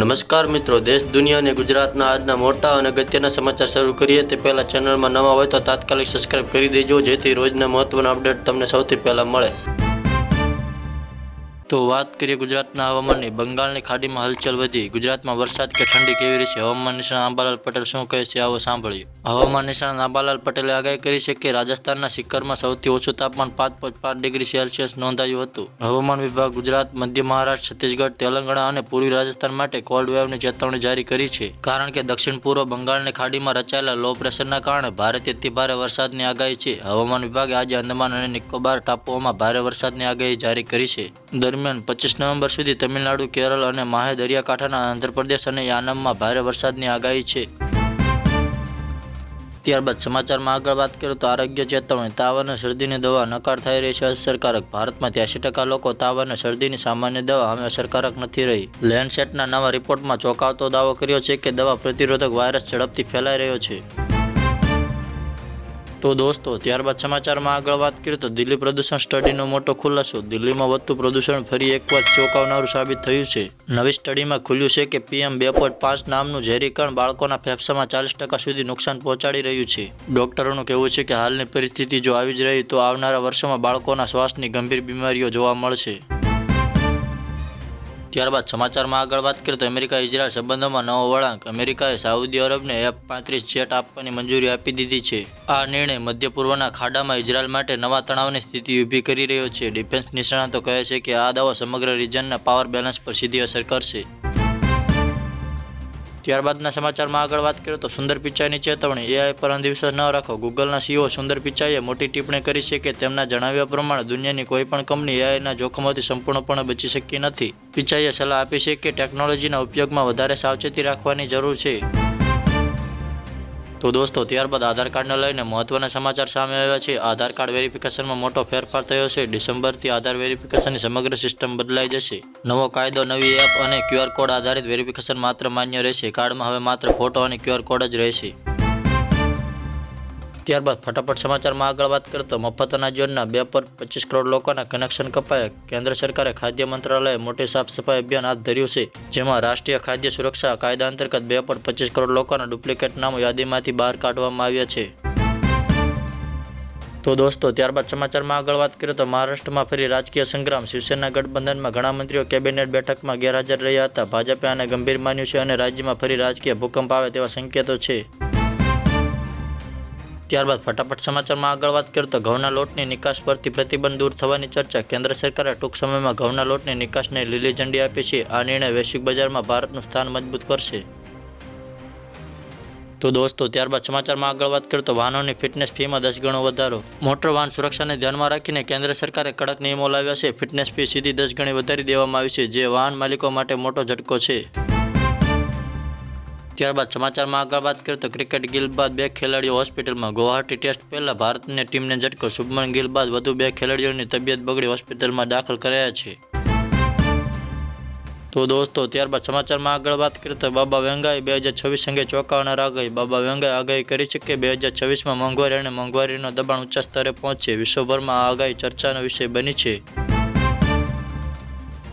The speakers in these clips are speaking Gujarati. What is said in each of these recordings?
નમસ્કાર મિત્રો, દેશ, દુનિયા અને ગુજરાતના આજના મોટા અને અગત્યના સમાચાર શરૂ કરીએ તે પહેલાં ચેનલમાં નવા હોય તો તાત્કાલિક સબસ્ક્રાઇબ કરી દેજો, જેથી રોજના મહત્વના અપડેટ તમને સૌથી પહેલાં મળે. તો વાત કરીએ ગુજરાતના હવામાનની. બંગાળની ખાડીમાં હલચલ વધી. ગુજરાતમાં વરસાદ કે ઠંડી કેવી રહેશે? હવામાન નિષ્ણાત આંબાલાલ પટેલ શું કહે છે આવો સાંભળ્યું હવામાન નિષ્ણાત આંબાલાલ પટેલે આગાહી કરી છે કે રાજસ્થાનના સિક્કરમાં સૌથી ઓછું તાપમાન પાંચ પોઈન્ટ પાંચ ડિગ્રી સેલ્સિયસ નોંધાયું હતું. હવામાન વિભાગ ગુજરાત, મધ્ય મહારાષ્ટ્ર, છત્તીસગઢ, તેલંગાણા અને પૂર્વી રાજસ્થાન માટે કોલ્ડ વેવની ચેતવણી જારી કરી છે. કારણ કે દક્ષિણ પૂર્વ બંગાળની ખાડીમાં રચાયેલા લો પ્રેશરના કારણે ભારેથી અતિભારે વરસાદની આગાહી છે. હવામાન વિભાગે આજે અંદમાન અને નિકોબાર ટાપુઓમાં ભારે વરસાદની આગાહી જારી કરી છે. દરમિયાન પચીસ નવેમ્બર સુધી તમિલનાડુ, કેરળ અને માહે દરિયાકાંઠાના આંધ્રપ્રદેશ અને યાનમમાં ભારે વરસાદની આગાહી છે. ત્યારબાદ સમાચારમાં આગળ વાત કરીએ તો આરોગ્ય ચેતવણી, તાવ અને શરદીની દવા નકાર થઈ રહી છે અસરકારક. ભારતમાં ત્યાસી ટકા લોકો તાવ અને શરદીની સામાન્ય દવા હવે અસરકારક નથી રહી. લેન્ડસેટના નવા રિપોર્ટમાં ચોંકાવતો દાવો કર્યો છે કે દવા પ્રતિરોધક વાયરસ ઝડપથી ફેલાઈ રહ્યો છે. તો દોસ્તો, ત્યારબાદ સમાચારમાં આગળ વાત કરીએ તો દિલ્હી પ્રદૂષણ સ્ટડીનો મોટો ખુલાસો. દિલ્હીમાં વધતું પ્રદૂષણ ફરી એકવાર ચોંકાવનારું સાબિત થયું છે. નવી સ્ટડીમાં ખુલ્યું છે કે પીએમ બે પોઈન્ટ પાંચ નામનું ઝેરીકરણ બાળકોના ફેફસામાં ચાલીસ ટકા સુધી નુકસાન પહોંચાડી રહ્યું છે. ડોક્ટરોનું કહેવું છે કે હાલની પરિસ્થિતિ જો આવી જ રહી, તો આવનારા વર્ષોમાં બાળકોના શ્વાસની ગંભીર બીમારીઓ જોવા મળશે. ત્યારબાદ સમાચારમાં આગળ વાત કરીએ તો અમેરિકા ઇઝરાયલ સંબંધોમાં નવો વળાંક. અમેરિકાએ સાઉદી અરબને એફ પાંત્રીસ જેટ આપવાની મંજૂરી આપી દીધી છે. આ નિર્ણય મધ્ય પૂર્વના ખાડામાં ઇઝરાયલ માટે નવા તણાવની સ્થિતિ ઊભી કરી રહ્યો છે. ડિફેન્સ નિષ્ણાતો કહે છે કે આ દાવો સમગ્ર રિજનના પાવર બેલેન્સ પર સીધી અસર કરશે. ત્યારબાદના સમાચારમાં આગળ વાત કરીએ તો સુંદર પિચાઈની ચેતવણી એઆઈ પર અંધવિશ્વાસ ન રાખો. ગૂગલના સીઓ સુંદર પિચાઈએ મોટી ટિપ્પણી કરી છે કે તેમના જણાવ્યા પ્રમાણે દુનિયાની કોઈ પણ કંપની એઆઈના જોખમોથી સંપૂર્ણપણે બચી શકી નથી. પિચાઈએ સલાહ આપી છે કે ટેકનોલોજીના ઉપયોગમાં વધારે સાવચેતી રાખવાની જરૂર છે. તો દોસ્તો, ત્યારબાદ આધાર કાર્ડને લઈને મહત્વના સમાચાર સામે આવ્યા છે. આધાર કાર્ડ વેરિફિકેશનમાં મોટો ફેરફાર થયો છે. ડિસેમ્બરથી આધાર વેરિફિકેશનની સમગ્ર સિસ્ટમ બદલાઈ જશે. નવો કાયદો, નવી એપ અને ક્યુઆર કોડ આધારિત વેરિફિકેશન માત્ર માન્ય રહેશે. કાર્ડમાં હવે માત્ર ફોટો અને ક્યુઆર કોડ જ રહેશે. ત્યારબાદ ફટાફટ સમાચારમાં આગળ વાત કરતો મફત અનાજ યોજના બે પર પચીસ કરોડ લોકોના કનેક્શન કપાયા. કેન્દ્ર સરકારે ખાદ્ય મંત્રાલયે મોટી સાફ સફાઈ અભિયાન હાથ ધર્યું છે, જેમાં રાષ્ટ્રીય ખાદ્ય સુરક્ષા કાયદા અંતર્ગત બે પર પચીસ કરોડ લોકોના ડુપ્લિકેટ નામો યાદીમાંથી બહાર કાઢવામાં આવ્યા છે. તો દોસ્તો, ત્યારબાદ સમાચારમાં આગળ વાત કરીએ તો મહારાષ્ટ્રમાં ફરી રાજકીય સંગ્રામ. શિવસેના ગઠબંધનમાં ઘણા મંત્રીઓ કેબિનેટ બેઠકમાં ગેરહાજર રહ્યા હતા. ભાજપે આને ગંભીર માન્યું છે અને રાજ્યમાં ફરી રાજકીય ભૂકંપ આવે તેવા સંકેતો છે. ત્યારબાદ ફટાફટ સમાચારમાં આગળ વાત કરીએ તો ઘઉંના લોટની નિકાસ પરથી પ્રતિબંધ દૂર થવાની ચર્ચા કેન્દ્ર સરકારે ટૂંક સમયમાં ઘઉંના લોટની નિકાસને લીલી ઝંડી આપી છે. આ નિર્ણય વૈશ્વિક બજારમાં ભારતનું સ્થાન મજબૂત કરશે. તો દોસ્તો, ત્યારબાદ સમાચારમાં આગળ વાત કરીએ તો વાહનોની ફિટનેસ ફીમાં દસ ગણો વધારો. મોટર વાહન સુરક્ષાને ધ્યાનમાં રાખીને કેન્દ્ર સરકારે કડક નિયમો લાવ્યા છે. ફિટનેસ ફી સીધી દસ ગણી વધારી દેવામાં આવી છે, જે વાહન માલિકો માટે મોટો ઝટકો છે. ત્યારબાદ સમાચારમાં આગળ વાત કરીએ તો ક્રિકેટ ગિલ બાદ બે ખેલાડીઓ હોસ્પિટલમાં ગુવાહાટી ટેસ્ટ પહેલા ભારતની ટીમને ઝટકો. શુભમન ગિલ બાદ વધુ બે ખેલાડીઓની તબિયત બગડી હોસ્પિટલમાં દાખલ કરાયા છે. તો દોસ્તો, ત્યારબાદ સમાચારમાં આગળ વાત કરીએ તો બાબા વેંગાએ બે હજાર છવ્વીસ અંગે ચોંકાવનાર આગાહી. બાબા વેંગાએ આગાહી કરી છે કે બે હજાર છવ્વીસમાં મોંઘવારી અને મોંઘવારીનો દબાણ ઊંચા સ્તરે પહોંચશે વિશ્વભરમાં આ આગાહી ચર્ચાનો વિષય બની છે.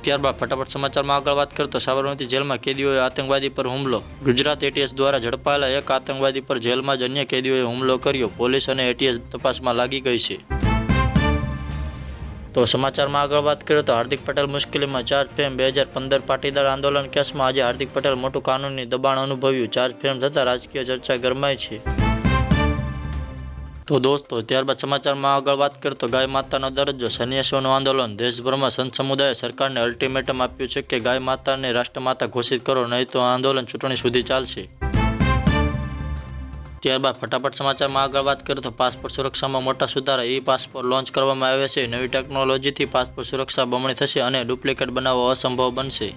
ત્યારબાદ ફટાફટ સમાચારમાં આગળ વાત કરતો સાબરમતી જેલમાં કેદીઓએ આતંકવાદી પર હુમલો. ગુજરાત એટીએસ દ્વારા ઝડપાયેલા એક આતંકવાદી પર જેલમાં જ અન્ય કેદીઓએ હુમલો કર્યો. પોલીસ અને એટીએસ તપાસમાં લાગી ગઈ છે. તો સમાચારમાં આગળ વાત કરીએ તો હાર્દિક પટેલ મુશ્કેલીમાં ચાર્જ ફ્રેમ બે હજાર પંદર પાટીદાર આંદોલન કેસમાં આજે હાર્દિક પટેલ મોટું કાનૂની દબાણ અનુભવ્યું. ચાર્જ ફ્રેમ થતાં રાજકીય ચર્ચા ગરમાય છે. તો દોસ્તો, ત્યારબાદ સમાચારમાં આગળ વાત કરીએ તો ગાય માતાનો દરજ્જો, સન્યાસીઓનું આંદોલન. દેશભરમાં સંત સમુદાયે સરકારને અલ્ટિમેટમ આપ્યું છે કે ગાય માતાને રાષ્ટ્રમાતા ઘોષિત કરો, નહીં તો આંદોલન ચૂંટણી સુધી ચાલશે. ત્યારબાદ ફટાફટ સમાચારમાં આગળ વાત કરીએ તો પાસપોર્ટ સુરક્ષામાં મોટા સુધારા. ઈ પાસપોર્ટ લોન્ચ કરવામાં આવ્યા છે. નવી ટેકનોલોજીથી પાસપોર્ટ સુરક્ષા બમણી થશે અને ડુપ્લિકેટ બનાવવો અસંભવ બનશે.